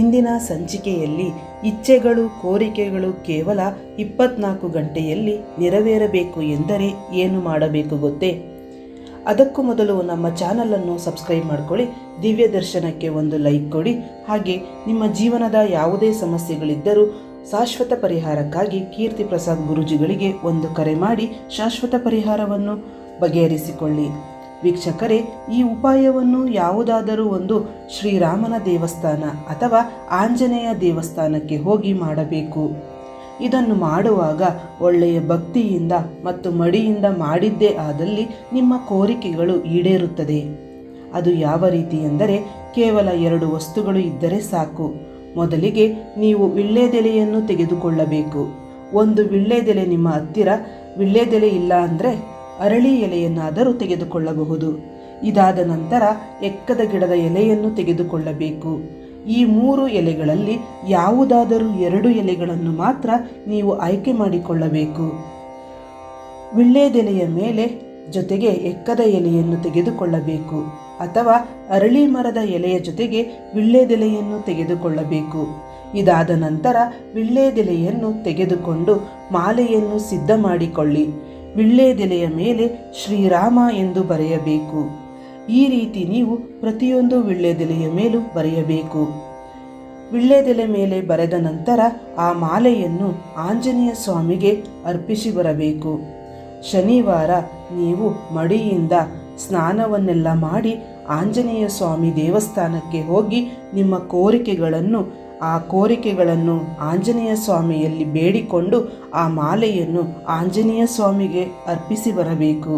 ಇಂದಿನ ಸಂಚಿಕೆಯಲ್ಲಿ ಇಚ್ಛೆಗಳು, ಕೋರಿಕೆಗಳು ಕೇವಲ ಇಪ್ಪತ್ನಾಲ್ಕು ಗಂಟೆಯಲ್ಲಿ ನೆರವೇರಬೇಕು ಎಂದರೆ ಏನು ಮಾಡಬೇಕು ಗೊತ್ತೇ? ಅದಕ್ಕೂ ಮೊದಲು ನಮ್ಮ ಚಾನಲನ್ನು ಸಬ್ಸ್ಕ್ರೈಬ್ ಮಾಡ್ಕೊಳ್ಳಿ, ದಿವ್ಯ ದರ್ಶನಕ್ಕೆ ಒಂದು ಲೈಕ್ ಕೊಡಿ, ಹಾಗೆ ನಿಮ್ಮ ಜೀವನದ ಯಾವುದೇ ಸಮಸ್ಯೆಗಳಿದ್ದರೂ ಶಾಶ್ವತ ಪರಿಹಾರಕ್ಕಾಗಿ ಕೀರ್ತಿ ಪ್ರಸಾದ್ ಗುರುಜಿಗಳಿಗೆ ಒಂದು ಕರೆ ಮಾಡಿ ಶಾಶ್ವತ ಪರಿಹಾರವನ್ನು ಬಗೆಹರಿಸಿಕೊಳ್ಳಿ. ವೀಕ್ಷಕರೇ, ಈ ಉಪಾಯವನ್ನು ಯಾವುದಾದರೂ ಒಂದು ಶ್ರೀರಾಮನ ದೇವಸ್ಥಾನ ಅಥವಾ ಆಂಜನೇಯ ದೇವಸ್ಥಾನಕ್ಕೆ ಹೋಗಿ ಮಾಡಬೇಕು. ಇದನ್ನು ಮಾಡುವಾಗ ಒಳ್ಳೆಯ ಭಕ್ತಿಯಿಂದ ಮತ್ತು ಮಡಿಯಿಂದ ಮಾಡಿದ್ದೇ ಆದಲ್ಲಿ ನಿಮ್ಮ ಕೋರಿಕೆಗಳು ಈಡೇರುತ್ತದೆ. ಅದು ಯಾವ ರೀತಿ ಎಂದರೆ, ಕೇವಲ ಎರಡು ವಸ್ತುಗಳು ಇದ್ದರೆ ಸಾಕು. ಮೊದಲಿಗೆ ನೀವು ವಿಳ್ಳೆದೆಲೆಯನ್ನು ತೆಗೆದುಕೊಳ್ಳಬೇಕು. ಒಂದು ವಿಳ್ಳೆದೆಲೆ ನಿಮ್ಮ ಹತ್ತಿರ, ವಿಳ್ಳೆದೆಲೆ ಇಲ್ಲ ಅಂದರೆ ಅರಳಿ ಎಲೆಯನ್ನಾದರೂ ತೆಗೆದುಕೊಳ್ಳಬಹುದು. ಇದಾದ ನಂತರ ಎಕ್ಕದ ಗಿಡದ ಎಲೆಯನ್ನು ತೆಗೆದುಕೊಳ್ಳಬೇಕು. ಈ ಮೂರು ಎಲೆಗಳಲ್ಲಿ ಯಾವುದಾದರೂ ಎರಡು ಎಲೆಗಳನ್ನು ಮಾತ್ರ ನೀವು ಆಯ್ಕೆ ಮಾಡಿಕೊಳ್ಳಬೇಕು. ವಿಳ್ಳೆದೆಲೆಯ ಮೇಲೆ ಜೊತೆಗೆ ಎಕ್ಕದ ಎಲೆಯನ್ನು ತೆಗೆದುಕೊಳ್ಳಬೇಕು ಅಥವಾ ಅರಳಿ ಮರದ ಎಲೆಯ ಜೊತೆಗೆ ವಿಳ್ಳೆದೆಲೆಯನ್ನು ತೆಗೆದುಕೊಳ್ಳಬೇಕು. ಇದಾದ ನಂತರ ವಿಳ್ಳೆದೆಲೆಯನ್ನು ತೆಗೆದುಕೊಂಡು ಮಾಲೆಯನ್ನು ಸಿದ್ಧ ಮಾಡಿಕೊಳ್ಳಿ ವಿಳ್ಳೆದೆಲೆಯ ಮೇಲೆ ಶ್ರೀರಾಮ ಎಂದು ಬರೆಯಬೇಕು. ಈ ರೀತಿ ನೀವು ಪ್ರತಿಯೊಂದು ವಿಳ್ಳೆದೆಲೆಯ ಮೇಲೂ ಬರೆಯಬೇಕು. ವಿಳ್ಳೆದೆಲೆ ಮೇಲೆ ಬರೆದ ನಂತರ ಆ ಮಾಲೆಯನ್ನು ಆಂಜನೇಯ ಸ್ವಾಮಿಗೆ ಅರ್ಪಿಸಿ ಬರಬೇಕು. ಶನಿವಾರ ನೀವು ಮಡಿಯಿಂದ ಸ್ನಾನವನ್ನೆಲ್ಲ ಮಾಡಿ ಆಂಜನೇಯ ಸ್ವಾಮಿ ದೇವಸ್ಥಾನಕ್ಕೆ ಹೋಗಿ ನಿಮ್ಮ ಕೋರಿಕೆಗಳನ್ನು ಆ ಕೋರಿಕೆಗಳನ್ನು ಆಂಜನೇಯ ಸ್ವಾಮಿಯಲ್ಲಿ ಬೇಡಿಕೊಂಡು ಆ ಮಾಲೆಯನ್ನು ಆಂಜನೇಯ ಸ್ವಾಮಿಗೆ ಅರ್ಪಿಸಿ ಬರಬೇಕು.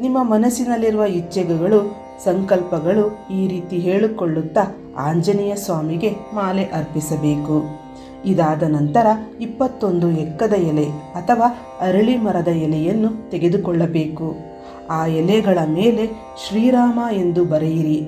ನಿಮ್ಮ ಮನಸ್ಸಿನಲ್ಲಿರುವ ಇಚ್ಛೆಗಳು, ಸಂಕಲ್ಪಗಳು ಈ ರೀತಿ ಹೇಳಿಕೊಳ್ಳುತ್ತಾ ಆಂಜನೇಯ ಸ್ವಾಮಿಗೆ ಮಾಲೆ ಅರ್ಪಿಸಬೇಕು. ಇದಾದ ನಂತರ ಇಪ್ಪತ್ತೊಂದು ಎಕ್ಕದ ಎಲೆ ಅಥವಾ ಅರಳಿ ಮರದ ಎಲೆಯನ್ನು ತೆಗೆದುಕೊಳ್ಳಬೇಕು. ಆ ಎಲೆಗಳ ಮೇಲೆ ಶ್ರೀರಾಮ ಎಂದು ಬರೆಯಿರಿ.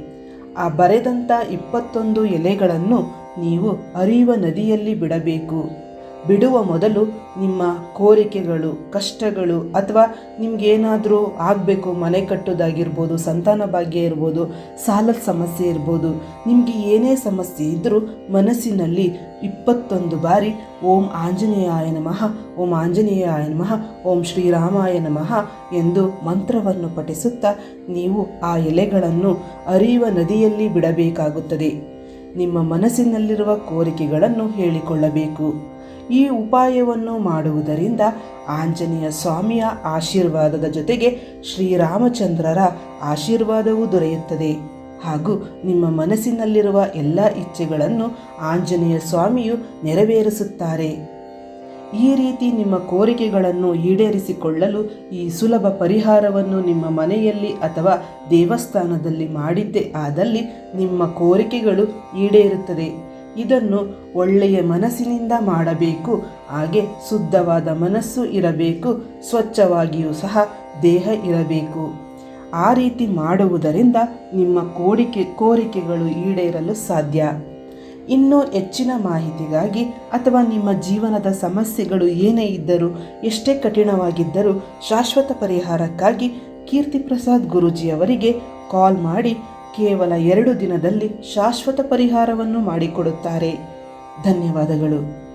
ಆ ಬರೆದಂಥ ಇಪ್ಪತ್ತೊಂದು ಎಲೆಗಳನ್ನು ನೀವು ಅರಿಯುವ ನದಿಯಲ್ಲಿ ಬಿಡಬೇಕು. ಬಿಡುವ ಮೊದಲು ನಿಮ್ಮ ಕೋರಿಕೆಗಳು, ಕಷ್ಟಗಳು ಅಥವಾ ನಿಮಗೇನಾದರೂ ಆಗಬೇಕು, ಮನೆ ಕಟ್ಟೋದಾಗಿರ್ಬೋದು, ಸಂತಾನ ಭಾಗ್ಯ ಇರ್ಬೋದು ಸಾಲದ ಸಮಸ್ಯೆ ಇರ್ಬೋದು, ನಿಮಗೆ ಏನೇ ಸಮಸ್ಯೆ ಇದ್ದರೂ ಮನಸ್ಸಿನಲ್ಲಿ ಇಪ್ಪತ್ತೊಂದು ಬಾರಿ ಓಂ ಆಂಜನೇಯಾಯ ನಮಃ, ಓಂ ಆಂಜನೇಯಾಯ ನಮಃ, ಓಂ ಶ್ರೀರಾಮಾಯ ನಮಃ ಎಂದು ಮಂತ್ರವನ್ನು ಪಠಿಸುತ್ತಾ ನೀವು ಆ ಎಲೆಗಳನ್ನು ಅರಿಯುವ ನದಿಯಲ್ಲಿ ಬಿಡಬೇಕಾಗುತ್ತದೆ. ನಿಮ್ಮ ಮನಸ್ಸಿನಲ್ಲಿರುವ ಕೋರಿಕೆಗಳನ್ನು ಹೇಳಿಕೊಳ್ಳಬೇಕು. ಈ ಉಪಾಯವನ್ನು ಮಾಡುವುದರಿಂದ ಆಂಜನೇಯ ಸ್ವಾಮಿಯ ಆಶೀರ್ವಾದದ ಜೊತೆಗೆ ಶ್ರೀರಾಮಚಂದ್ರರ ಆಶೀರ್ವಾದವೂ ದೊರೆಯುತ್ತದೆ. ಹಾಗೂ ನಿಮ್ಮ ಮನಸ್ಸಿನಲ್ಲಿರುವ ಎಲ್ಲ ಇಚ್ಛೆಗಳನ್ನು ಆಂಜನೇಯ ಸ್ವಾಮಿಯು ನೆರವೇರಿಸುತ್ತಾರೆ. ಈ ರೀತಿ ನಿಮ್ಮ ಕೋರಿಕೆಗಳನ್ನು ಈಡೇರಿಸಿಕೊಳ್ಳಲು ಈ ಸುಲಭ ಪರಿಹಾರವನ್ನು ನಿಮ್ಮ ಮನೆಯಲ್ಲಿ ಅಥವಾ ದೇವಸ್ಥಾನದಲ್ಲಿ ಮಾಡಿದ್ದೇ ಆದಲ್ಲಿ ನಿಮ್ಮ ಕೋರಿಕೆಗಳು ಈಡೇರುತ್ತದೆ. ಇದನ್ನು ಒಳ್ಳೆಯ ಮನಸ್ಸಿನಿಂದ ಮಾಡಬೇಕು, ಹಾಗೆ ಶುದ್ಧವಾದ ಮನಸ್ಸು ಇರಬೇಕು, ಸ್ವಚ್ಛವಾಗಿಯೂ ಸಹ ದೇಹ ಇರಬೇಕು. ಆ ರೀತಿ ಮಾಡುವುದರಿಂದ ನಿಮ್ಮ ಕೋರಿಕೆ ಕೋರಿಕೆಗಳು ಈಡೇರಲು ಸಾಧ್ಯ. ಇನ್ನೂ ಹೆಚ್ಚಿನ ಮಾಹಿತಿಗಾಗಿ ಅಥವಾ ನಿಮ್ಮ ಜೀವನದ ಸಮಸ್ಯೆಗಳು ಏನೇ ಇದ್ದರೂ, ಎಷ್ಟೇ ಕಠಿಣವಾಗಿದ್ದರೂ ಶಾಶ್ವತ ಪರಿಹಾರಕ್ಕಾಗಿ ಕೀರ್ತಿ ಪ್ರಸಾದ್ ಗುರೂಜಿಯವರಿಗೆ ಕಾಲ್ ಮಾಡಿ ಕೇವಲ ಎರಡು ದಿನದಲ್ಲಿ ಶಾಶ್ವತ ಪರಿಹಾರವನ್ನು ಮಾಡಿಕೊಡುತ್ತಾರೆ. ಧನ್ಯವಾದಗಳು.